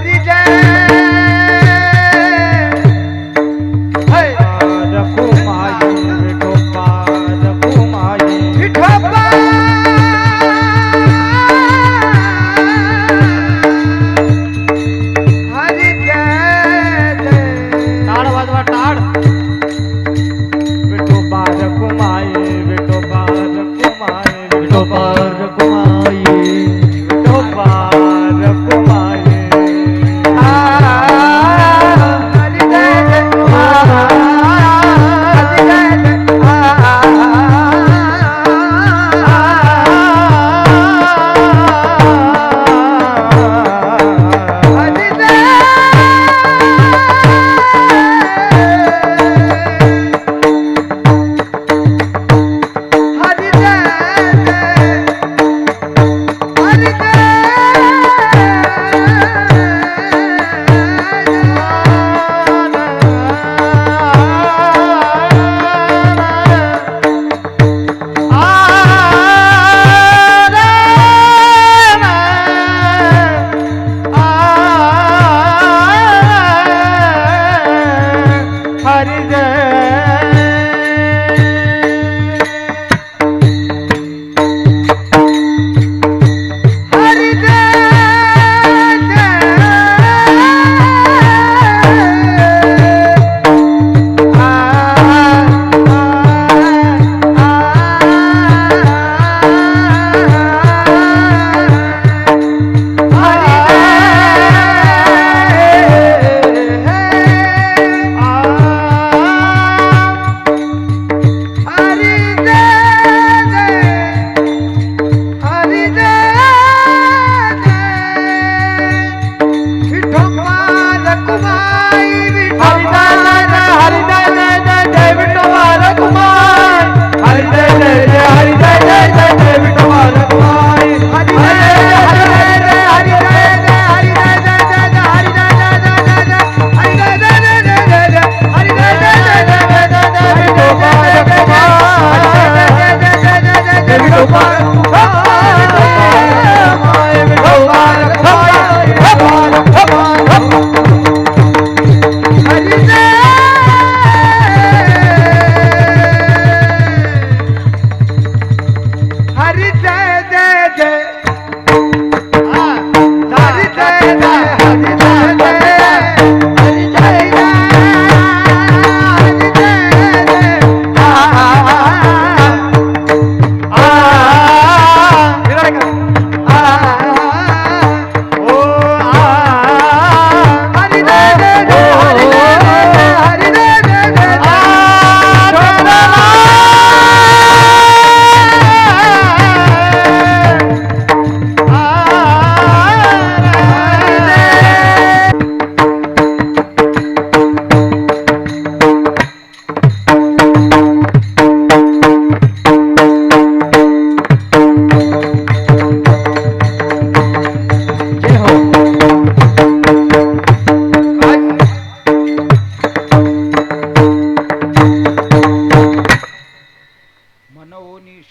அறிதல்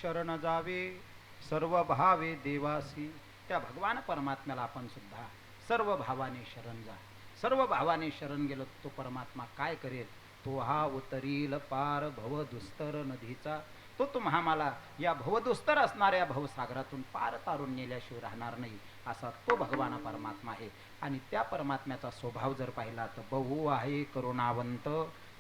शरण जावे सर्व भावे देवासी. त्या भगवान परमात्म्याला आपण सुद्धा सर्व भावाने शरण जा. सर्व भावाने शरण गेलो तो परमात्मा काय करेल? तो हा उतरील पार भव दुस्तर नदीचा. तो तुम्हा मला या भवदुस्तर असणाऱ्या भवसागरातून पार तारून नेल्याशिवाय राहणार नाही असा तो भगवान परमात्मा आहे. आणि त्या परमात्म्याचा स्वभाव जर पाहिला तर बहु आहे करुणावंत.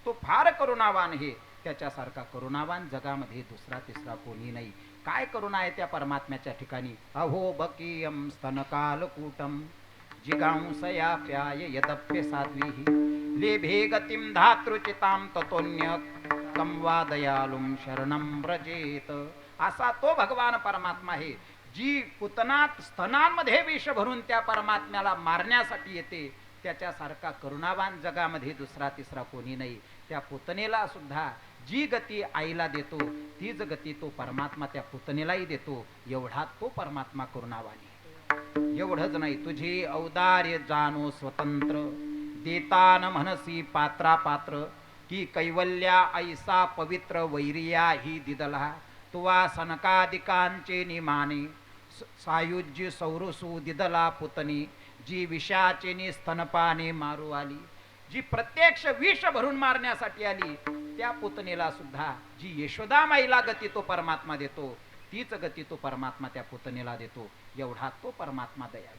तो फार करुणावान आहे. त्याच्यासारखा करुणावान जगामध्ये दुसरा तिसरा कोणी नाही. काय करुणा आहे त्या परमात्म्याच्या ठिकाणी? अहो बकीयम स्तनकालकूटम जिगांसया प्याय यदप्य साध्वी. लेभे गतीम धातृचिताम ततोन्य कम वा दयालुम शरणम व्रजेत. असा तो भगवान परमात्मा आहे. जी पुतनात स्तनांमध्ये विष भरून त्या परमात्म्याला मारण्यासाठी येते त्याच्यासारखा करुणावान जगामध्ये दुसरा तिसरा कोणी नाही. त्या पुतनेला सुद्धा जी गती आईला देतो तीच गती तो परमात्मा त्या पुतनेलाही देतो. एवढा तो परमात्मा करुणावान एवढंच नाही तुझे औदार्य जाणो स्वतंत्र. देतान म्हणसी पात्रा पात्र की कैवल्या ऐसा पवित्र वैरिया ही दिदला. तुवा सनकादिकांचे निमाने सायुज्य सौरसू दिदला पुतनी जी विषाचेनी स्तनपाने मारू आली जी प्रत्यक्ष विष भरून मारण्यासाठी आली त्या पुतणीला सुद्धा जी यशोदा माईला गती तो परमात्मा देतो. तीच गती तो परमात्मा त्या पुतणीला देतो. एवढा तो परमात्मा दयाळू.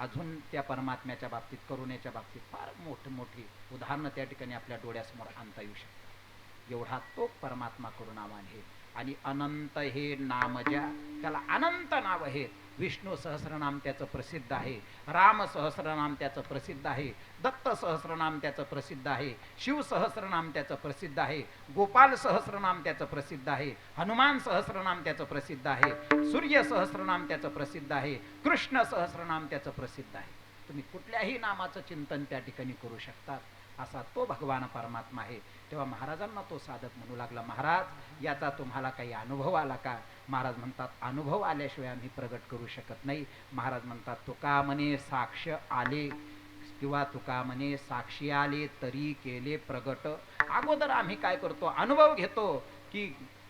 अजून त्या परमात्म्याच्या बाबतीत करुणेच्या बाबतीत फार मोठी मोठी उदाहरणं त्या ठिकाणी आपल्या डोळ्यासमोर आणता येऊ शकतात. एवढा तो परमात्मा करुणावान आहे. आणि अनंत हे नाम ज्या त्याला अनंत नाव आहेत विष्णू सहस्रनाम त्याचं प्रसिद्ध आहे राम सहस्रनाम त्याचं प्रसिद्ध आहे दत्त सहस्रनाम त्याचं प्रसिद्ध आहे शिव सहस्रनाम त्याचं प्रसिद्ध आहे गोपाल सहस्रनाम त्याचं प्रसिद्ध आहे हनुमान सहस्रनाम त्याचं प्रसिद्ध आहे सूर्य सहस्रनाम त्याचं प्रसिद्ध आहे कृष्ण सहस्रनाम त्याचं प्रसिद्ध आहे. तुम्ही कुठल्याही नामाचं चिंतन त्या ठिकाणी करू शकतात असा तो भगवान परमात्मा आहे. तेव्हा महाराजांना तो साधक म्हणू लागला महाराज याचा तुम्हाला काही अनुभव आला का? महाराज म्हणतात अनुभव आल्याशिवाय आम्ही प्रगट करू शकत नाही. महाराज म्हणतात तुका म्हणे साक्ष आले किंवा तुका म्हणे साक्षी आले तरी केले प्रगट. अगोदर आम्ही काय करतो? अनुभव घेतो की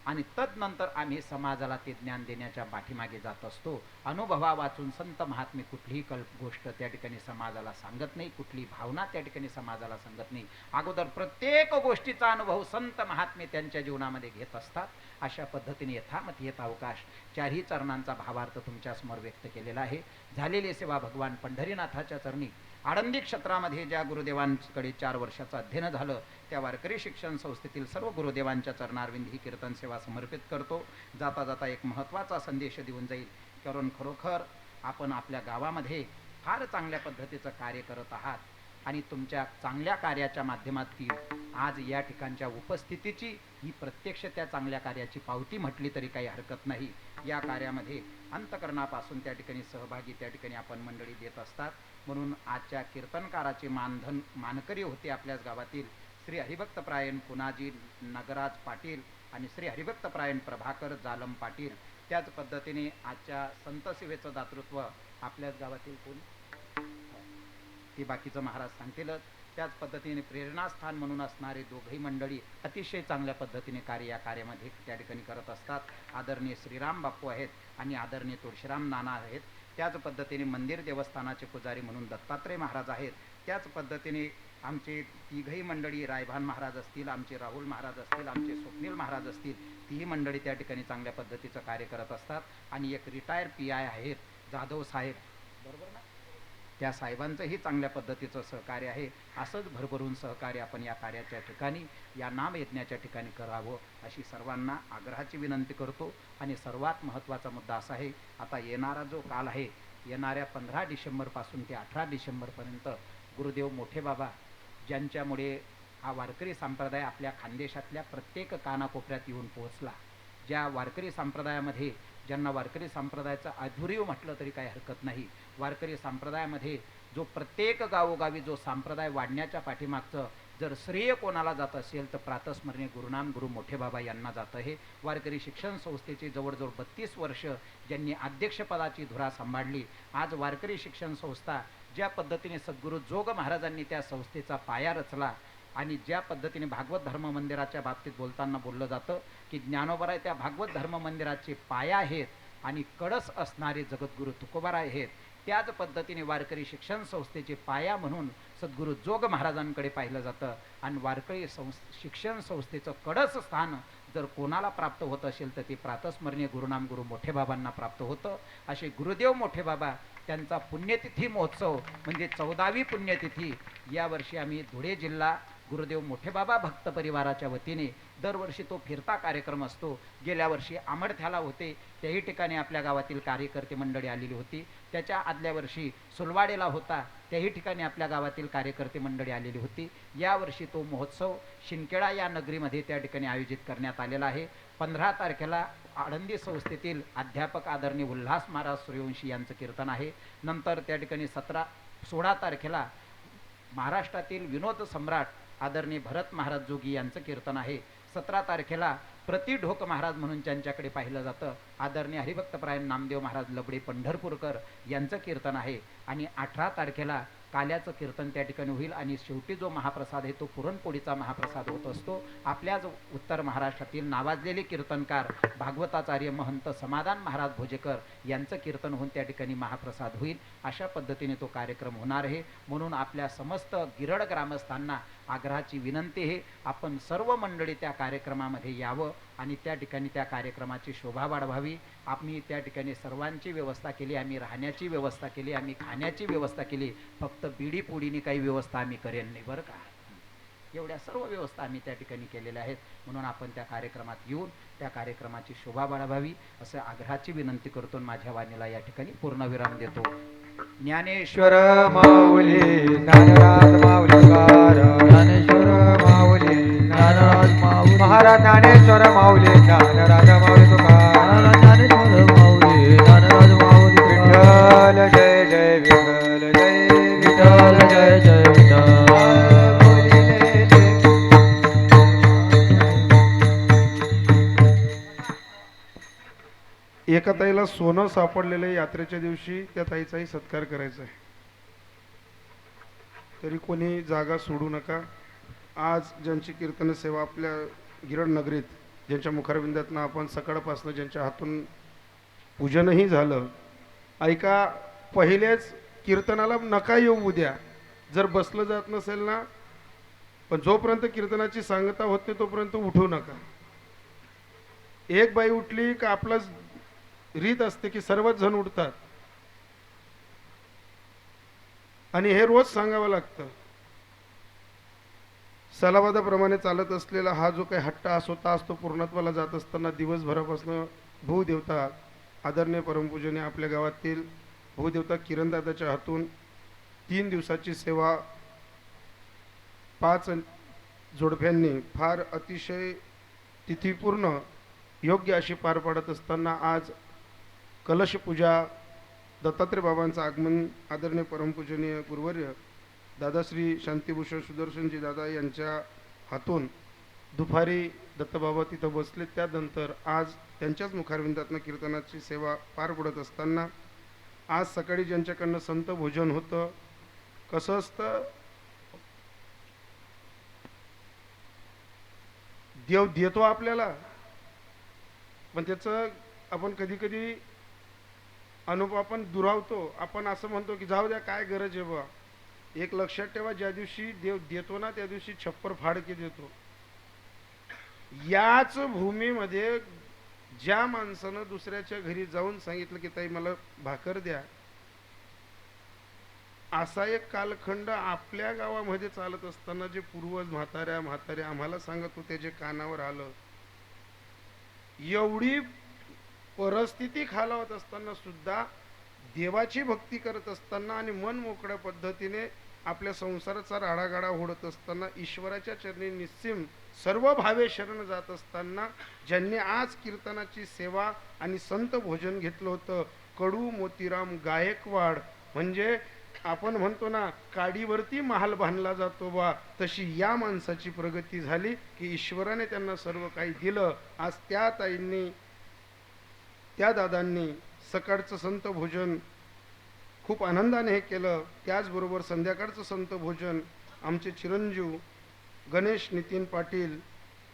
आणि तदनंतर आम्ही समाजाला ते ज्ञान देण्याच्या पाठीमागे जात असतो. अनुभवा वाचून संत महात्मे कुठलीही कल्प गोष्ट त्या ठिकाणी समाजाला सांगत नाही कुठली भावना त्या ठिकाणी समाजाला सांगत नाही. अगोदर प्रत्येक गोष्टीचा अनुभव संत महात्मे त्यांच्या जीवनामध्ये घेत असतात. अशा पद्धतीने यथामत येत अवकाश चारही चरणांचा भावार्थ तुमच्यासमोर व्यक्त केलेला आहे. झालेली सेवा भगवान पंढरीनाथाच्या चरणी आळंदी क्षेत्रामध्ये ज्या गुरुदेवांकडे चार वर्षाचं अध्ययन झालं त्या वारकरी शिक्षण संस्थेतील सर्व गुरुदेवांच्या चरणारविंद ही कीर्तन सेवा समर्पित करतो. जाता जाता एक महत्त्वाचा संदेश देऊन जाईल. कारण खरोखर आपण आपल्या गावामध्ये फार चांगल्या पद्धतीचं कार्य करत आहात आणि तुमच्या चांगल्या कार्याच्या माध्यमातून आज या ठिकाणच्या उपस्थितीची ही प्रत्यक्ष त्या चांगल्या कार्याची पावती म्हटली तरी काही हरकत नाही. या कार्यामध्ये अंतकरणापासून त्या ठिकाणी सहभागी त्या ठिकाणी आपण मंडळी देत असतात. म्हणून आजच्या कीर्तनकाराचे मानधन मानकरी होते आपल्याच गावातील श्री हरिभक्तप्रायण पुनाजी नगराज पाटील आणि श्री हरिभक्तप्रायण प्रभाकर जालम पाटील. त्याच पद्धतीने आजच्या संतसेवेचं दातृत्व आपल्याच गावातील कोण? ती बाकीचं महाराज सांगतीलच त्याच पद्धतीने प्रेरणास्थान म्हणून असणारे दोघही मंडळी अतिशय चांगल्या पद्धतीने कार्य या कार्यामध्ये त्या ठिकाणी करत असतात. आदरणीय श्रीराम बापू आहेत आणि आदरणीय तुळशीराम नाना आहेत. त्याच पद्धतीने मंदिर देवस्थानाचे पुजारी म्हणून दत्तात्रय महाराज आहेत. त्याच पद्धतीने आमचे तिघही मंडळी रायभान महाराज असतील आमचे राहुल महाराज असतील आमचे स्वप्नील महाराज असतील तीही मंडळी त्या ठिकाणी चांगल्या पद्धतीचं कार्य करत असतात. आणि एक रिटायर पी आय आहेत जाधव साहेब. बरोबर ना? त्या साहेबांचंही चांगल्या पद्धतीचं सहकार्य आहे. असंच भरभरून सहकार्य आपण या कार्याच्या ठिकाणी या नामयज्ञाच्या ठिकाणी करावं अशी सर्वांना आग्रहाची विनंती करतो. आणि सर्वात महत्त्वाचा मुद्दा असा आहे आता येणारा जो काल आहे येणाऱ्या पंधरा डिसेंबरपासून ते अठरा डिसेंबरपर्यंत गुरुदेव मोठे बाबा ज्यांच्यामुळे हा वारकरी संप्रदाय आपल्या खानदेशातल्या प्रत्येक कानाकोपऱ्यात येऊन पोहोचला ज्या वारकरी संप्रदायामध्ये ज्यांना वारकरी संप्रदायाचं आधुर्य म्हटलं तरी काही हरकत नाही. वारकरी संप्रदायामध्ये जो प्रत्येक गावोगावी जो संप्रदाय वाढण्याच्या पाठीमागचं जर श्रेय कोणाला जात असेल तर प्रातस्मरणीय गुरुनाम गुरु मोठे बाबा यांना जातं हे. वारकरी शिक्षण संस्थेची जवळजवळ बत्तीस वर्ष ज्यांनी अध्यक्षपदाची धुरा सांभाळली. आज वारकरी शिक्षण संस्था ज्या पद्धतीने सद्गुरू जोग महाराजांनी त्या संस्थेचा पाया रचला आणि ज्या पद्धतीने भागवत धर्म मंदिराच्या बाबतीत बोलताना बोललं जातं की ज्ञानोबराय त्या भागवत धर्म मंदिराचे पाया आहेत आणि कडस असणारे जगद्गुरू तुकोबाराय आहेत त्याच पद्धतीने वारकरी शिक्षण संस्थेचे पाया म्हणून सद्गुरू जोग महाराजांकडे पाहिलं जातं. आणि वारकरी संस् शिक्षण संस्थेचं कडस स्थान जर कोणाला प्राप्त होत असेल तर ते प्रातस्मरणीय गुरुनाम गुरु मोठे बाबांना प्राप्त होतं. असे गुरुदेव मोठे बाबा त्यांचा पुण्यतिथी महोत्सव म्हणजे चौदावी पुण्यतिथी यावर्षी आम्ही धुळे जिल्हा गुरुदेव मोठे बाबा भक्त परिवाराच्या वतीने दरवर्षी तो फिरता कार्यक्रम असतो. गेल्या वर्षी आमडथ्याला होते. त्याही ठिकाणी आपल्या गावातील कार्यकर्ते मंडळी आलेली होती. त्याच्या आदल्या वर्षी सुलवाडेला होता. त्याही ठिकाणी आपल्या गावातील कार्यकर्ते मंडळी आलेली होती. यावर्षी तो महोत्सव शिंदखेडा या नगरीमध्ये त्या ठिकाणी आयोजित करण्यात आलेला आहे. पंधरा तारखेला आळंदी संस्थेतील अध्यापक आदरणीय उल्हास महाराज सूर्यवंशी यांचं कीर्तन आहे. नंतर त्या ठिकाणी सतरा सोळा तारखेला महाराष्ट्रातील विनोद सम्राट आदरणीय भरत महाराज जोगी यांचं कीर्तन आहे. सतरा तारखेला प्रति ढोक महाराज म्हणून ज्यांच्याकडे पाहिलं जातं आदरणीय हरिभक्तपरायण नामदेव महाराज लबडे पंढरपूरकर यांचं कीर्तन आहे. आणि अठरा तारखेला काल्याचं कीर्तन त्या ठिकाणी होईल आणि शेवटी जो महाप्रसाद आहे तो पुरणपोळीचा महाप्रसाद होत असतो. आपल्याच उत्तर महाराष्ट्रातील नावाजलेले कीर्तनकार भागवताचार्य महंत समाधान महाराज भोजेकर यांचं कीर्तन होऊन त्या ठिकाणी महाप्रसाद होईल. अशा पद्धतीने तो कार्यक्रम होणार आहे. म्हणून आपल्या समस्त गिरड ग्रामस्थांना आग्रहाची विनंती आहे. आपण सर्व मंडळी त्या कार्यक्रमामध्ये यावं आणि त्या ठिकाणी त्या कार्यक्रमाची शोभा वाढवावी. आम्ही त्या ठिकाणी सर्वांची व्यवस्था केली आम्ही राहण्याची व्यवस्था केली आम्ही खाण्याची व्यवस्था केली. फक्त बिडी पुडीनी काही व्यवस्था आम्ही करेन नाही बरं का? एवढ्या सर्व व्यवस्था आम्ही त्या ठिकाणी केलेल्या आहेत. म्हणून आपण त्या कार्यक्रमात येऊन त्या कार्यक्रमाची शोभा वाढवावी असं आग्रहाची विनंती करतो माझ्या वाणीला या ठिकाणी पूर्णविराम देतो. ज्ञानेश्वर माऊली ज्ञानराज माऊलीकार. ज्ञानेश्वर माऊली ज्ञानराज माऊली. महाराज ज्ञानेश्वर माऊली ज्ञानराज एका ताईला सोनं सापडलेलं यात्रेच्या दिवशी त्या ताईचाही सत्कार करायचा आहे. तरी कोणी जागा सोडू नका. आज ज्यांची कीर्तन सेवा आपल्या गिरड नगरीत ज्यांच्या मुखारविंदातनं आपण सकाळपासून ज्यांच्या हातून पूजनही झालं ऐका पहिलेच कीर्तनाला नका येऊ उद्या. जर बसलं जात नसेल ना पण जोपर्यंत कीर्तनाची सांगता होते तोपर्यंत उठू नका. एक बाई उठली का आपलं रीत असते की सर्वच जण उठतात आणि हे रोज सांगावं लागतं. सलावादाप्रमाणे चालत असलेला हा जो काही हट्टा असो तास तो पूर्णत्वाला जात असताना दिवसभरापासून भूदेवता आदरणीय परमपूजने आपल्या गावातील भूदेवता किरणदादाच्या हातून तीन दिवसाची सेवा पाच जोडप्यांनी फार अतिशय तिथीपूर्ण योग्य अशी पार पाडत असताना आज कलश पूजा दत्तात्रय बाबांचं आगमन आदरणीय परमपूजनीय गुरुवर्य दादाश्री शांतीभूषण सुदर्शनजी दादा यांच्या हातून दुपारी दत्तबाबा तिथं बसले त्यानंतर आज त्यांच्याच मुखारविंदातनं कीर्तनाची सेवा पार पडत असताना आज सकाळी ज्यांच्याकडनं संत भोजन होतं कसं असतं? देव देतो आपल्याला. पण त्याचं आपण कधी कधी अनुभव आपण दुरावतो. आपण असं म्हणतो की जाऊ द्या काय गरज आहे बा एक लक्षात ठेवा ज्या दिवशी देव देतो ना त्या दिवशी छप्पर फाडके देतो. याच भूमीमध्ये ज्या माणसानं दुसऱ्याच्या घरी जाऊन सांगितलं की ताई मला भाकर द्या. असा एक कालखंड आपल्या गावामध्ये चालत असताना जे पूर्वज म्हाताऱ्या म्हाताऱ्या आम्हाला सांगत होते जे कानावर आलं एवढी परिस्थिती खालावत असताना सुद्धा देवाची भक्ती करत असताना आणि मन मोकळ्या पद्धतीने आपल्या संसाराचा राडागाडा ओढत असताना ईश्वराच्या चरणी निस्सिम सर्व भावे शरण जात असताना ज्यांनी आज कीर्तनाची सेवा आणि संत भोजन घेतलं होतं कडू मोतीराम गायकवाड म्हणजे आपण म्हणतो ना काडीवरती महाल बांधला जातो बा तशी या माणसाची प्रगती झाली की ईश्वराने त्यांना सर्व काही दिलं. आज त्या ताईंनी त्या दादांनी सकाळचं संत भोजन खूप आनंदाने हे केलं. त्याचबरोबर संध्याकाळचं संत भोजन आमचे चिरंजीव गणेश नितीन पाटील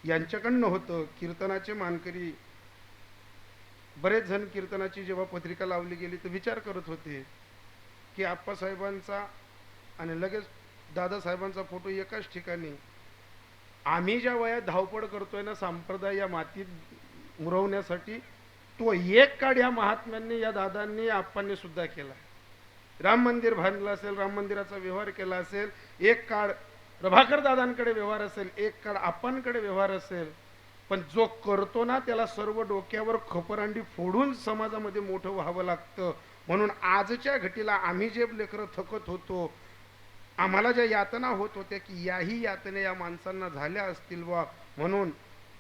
यांच्याकडनं होतं. कीर्तनाचे मानकरी बरेच जण कीर्तनाची जेव्हा पत्रिका लावली गेली तर विचार करत होते की आप्पासाहेबांचा आणि लगेच दादासाहेबांचा फोटो एकाच ठिकाणी. आम्ही ज्या वयात धावपळ करतोय ना संप्रदाय या मातीत मुरवण्यासाठी तो एक काळ या महात्म्यांनी या दादांनी आप्पांनी सुद्धा केला. राम मंदिर बांधलं असेल राम मंदिराचा व्यवहार केला असेल एक काळ प्रभाकर दादांकडे व्यवहार असेल एक काळ आप्पांकडे व्यवहार असेल पण जो करतो ना त्याला सर्व डोक्यावर खपरांडी फोडून समाजामध्ये मोठं व्हावं लागतं. म्हणून आजच्या घटीला आम्ही जे लेकरं थकत होतो आम्हाला ज्या यातना होत होत्या की याही यातने या माणसांना झाल्या असतील बा म्हणून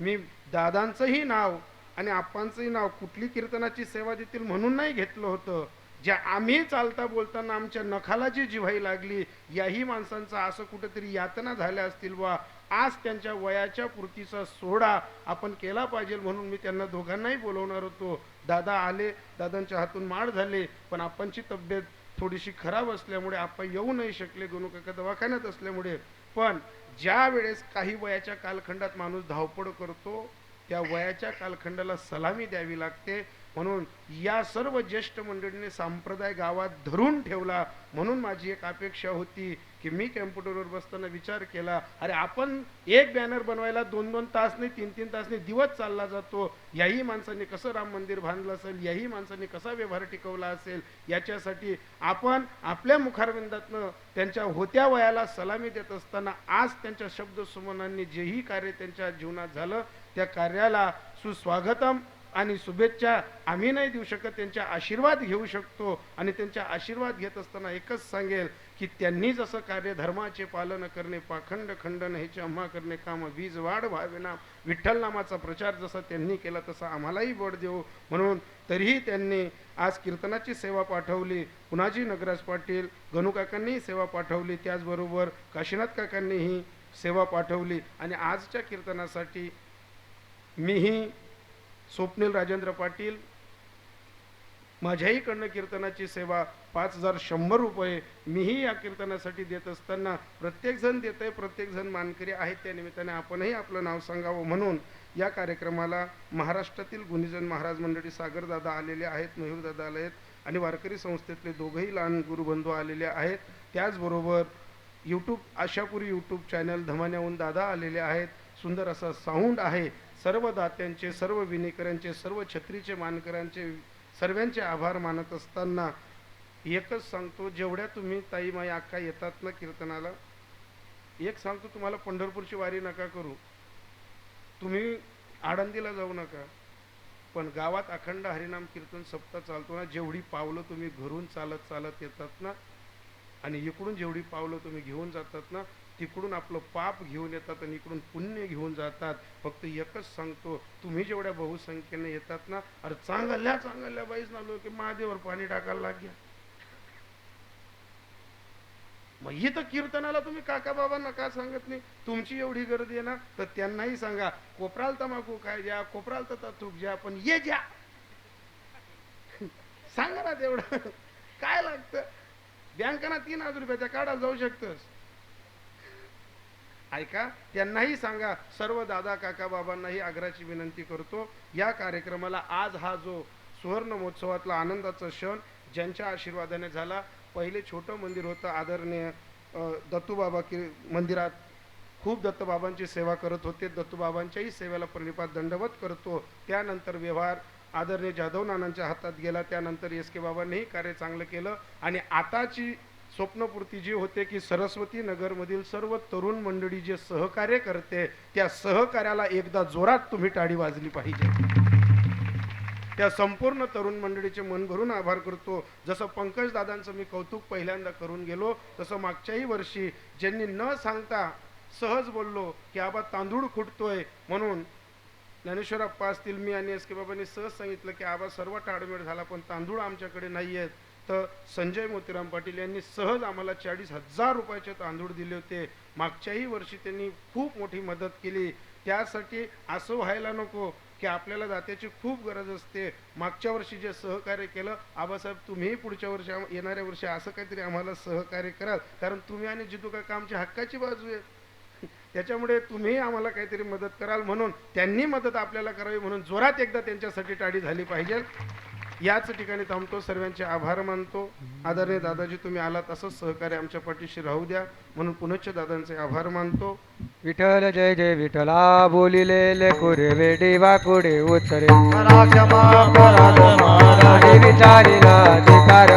मी दादांचंही नाव आणि आप्पांचंही नाव कुठली कीर्तनाची सेवा देतील म्हणून नाही घेतलं होतं. ज्या आम्ही चालता बोलताना आमच्या नखाला जी जिव्हाई लागली याही माणसांचा असं कुठेतरी यातना झाल्या असतील वा आज त्यांच्या वयाच्या पूर्तीचा सोडा आपण केला पाहिजे म्हणून मी त्यांना दोघांनाही बोलवणार होतो. दादा आले दादांच्या हातून माड झाले पण आपणची तब्येत थोडीशी खराब असल्यामुळे आपण येऊ नाही शकले गणू काका दवाखान्यात असल्यामुळे. पण ज्या वेळेस काही वयाच्या कालखंडात माणूस धावपळ करतो त्या वयाच्या कालखंडाला सलामी द्यावी लागते. म्हणून या सर्व ज्येष्ठ मंडळीने संप्रदाय गावात धरून ठेवला. म्हणून माझी एक अपेक्षा होती की मी कॅम्प्युटरवर बसताना विचार केला अरे आपण एक बॅनर बनवायला दोन दोन तास नाही तीन तीन तास नाही दिवस चालला जातो. याही माणसाने कसं राम मंदिर बांधलं असेल याही माणसाने कसा व्यवहार टिकवला असेल याच्यासाठी आपण आपल्या मुखारविंदातनं त्यांच्या होत्या वयाला सलामी देत असताना आज त्यांच्या शब्दसुमनांनी जेही कार्य त्यांच्या जीवनात झालं त्या कार्याला सुस्वागतम आणि शुभेच्छा आम्ही नाही देऊ शकत त्यांच्या आशीर्वाद घेऊ शकतो. आणि त्यांच्या आशीर्वाद घेत असताना एकच सांगेल की त्यांनी जसं कार्य धर्माचे पालन करणे पाखंड खंडन हे अम्मा करणे काम वीज वाढ व्हावेना विठ्ठल नामाचा प्रचार जसा त्यांनी केला तसा आम्हालाही बळ देऊ. म्हणून तरीही त्यांनी आज कीर्तनाची सेवा पाठवली पुनाजी नगराज पाटील गणू काकांनीही सेवा पाठवली त्याचबरोबर काशीनाथ काकांनीही सेवा पाठवली. आणि आजच्या कीर्तनासाठी मीही स्वप्नील राजेंद्र पाटील माझ्याहीकडनं कीर्तनाची सेवा पाच हजार शंभर रुपये मीही या कीर्तनासाठी देत असताना प्रत्येकजण देत आहे प्रत्येकजण मानकरी आहेत. त्या निमित्ताने आपणही आपलं नाव सांगावं म्हणून या कार्यक्रमाला महाराष्ट्रातील गुणीजन महाराज मंडळी सागरदादा आलेले आहेत मयूरदादा आले आहेत आणि वारकरी संस्थेतले दोघंही लहान गुरुबंधू आलेले आहेत. त्याचबरोबर यूट्यूब आशापुरी यूट्यूब चॅनल धमान्याहून दादा आलेले आहेत. सुंदर असा साऊंड आहे. सर्व दात्यांचे सर्व विनेकरांचे सर्व छत्रीचे मानकरांचे सर्वांचे आभार मानत असताना एकच सांगतो जेवढ्या तुम्ही ताई माई अक्का येतात ना कीर्तनाला एक सांगतो तुम्हाला पंढरपूरची वारी नका करू. तुम्ही आळंदीला जाऊ नका. पण गावात अखंड हरिनाम कीर्तन सप्ताह चालतो ना जेवढी पावलं तुम्ही घरून चालत चालत येतात ना आणि इकडून जेवढी पावलं तुम्ही घेऊन जातात ना तिकडून आपलं पाप घेऊन येतात आणि इकडून पुण्य घेऊन जातात. फक्त एकच सांगतो तुम्ही जेवढ्या बहुसंख्येने येतात ना अरे चांगल्या चांगल्या बाईच नालो की महादेवर पाणी टाकायला लाग्या मग इथं कीर्तनाला तुम्ही काका बाबांना का सांगत नाही? तुमची एवढी गर्दी आहे ना तर त्यांनाही सांगा कोपराल तमाकू काय द्या कोपराल तर तूप घ्या पण ये ज्या सांगा ना तेवढं. काय लागतं? बँकांना तीन हजार रुपयाच्या काढा जाऊ शकतस. ऐका त्यांनाही सांगा सर्व दादा काका बाबांनाही आग्राची विनंती करतो या कार्यक्रमाला आज हा जो सुवर्ण महोत्सवातला आनंदाचा क्षण ज्यांच्या आशीर्वादाने झाला पहिले छोटं मंदिर होतं आदरणीय दत्तूबाबा की मंदिरात. खूप दत्तबाबांची सेवा करत होते दत्तूबाबांच्याही सेवेला प्रणिपात दंडवत करतो. त्यानंतर व्यवहार आदरणीय जाधव नानांच्या हातात गेला त्यानंतर एस के बाबांनीही कार्य चांगलं केलं आणि आताची स्वप्नपूर्ती जी होते की सरस्वती नगरमधील सर्व तरुण मंडळी जे सहकार्य करते त्या सहकार्याला एकदा जोरात तुम्ही टाळी वाजली पाहिजे. त्या संपूर्ण तरुण मंडळीचे मन भरून आभार करतो. जसं पंकज दादांचं मी कौतुक पहिल्यांदा करून गेलो तसं मागच्याही वर्षी ज्यांनी न सांगता सहज बोललो की आबा तांदूळ खुटतोय म्हणून ज्ञानेश्वरप्पा असतील मी आणि एस के बाबांनी सहज सांगितलं की आबा सर्व टाळमेळ झाला पण तांदूळ आमच्याकडे नाही आहेत तर संजय मोतीराम पाटील यांनी सहज आम्हाला चाळीस हजार रुपयाचे तांदूळ दिले होते. मागच्याही वर्षी त्यांनी खूप मोठी मदत केली. त्यासाठी असं व्हायला नको की आपल्याला दात्याची खूप गरज असते. मागच्या वर्षी जे सहकार्य केलं आबासाहेब तुम्हीही पुढच्या वर्षी येणाऱ्या वर्षी असं काहीतरी आम्हाला सहकार्य कराल. कारण तुम्ही आणि जितू काका आमची हक्काची बाजू आहे त्याच्यामुळे तुम्ही आम्हाला काहीतरी मदत कराल म्हणून त्यांनी मदत आपल्याला करावी म्हणून जोरात एकदा त्यांच्यासाठी टाळी झाली पाहिजे. याच ठिकाणी थांबतो. सर्वांचे आभार मानतो. आदरणीय दादाजी तुम्ही आलात असंच सहकार्य आमच्या पाठीशी राहू द्या. म्हणून पुनश्च दादांचे आभार मानतो. विठ्ठल जय जय विठ्ठला. बोलिले लेकुरे वेडी वाकुडे उतरे करा क्षमा अपराध महाराज आणि विचारिला अधिकार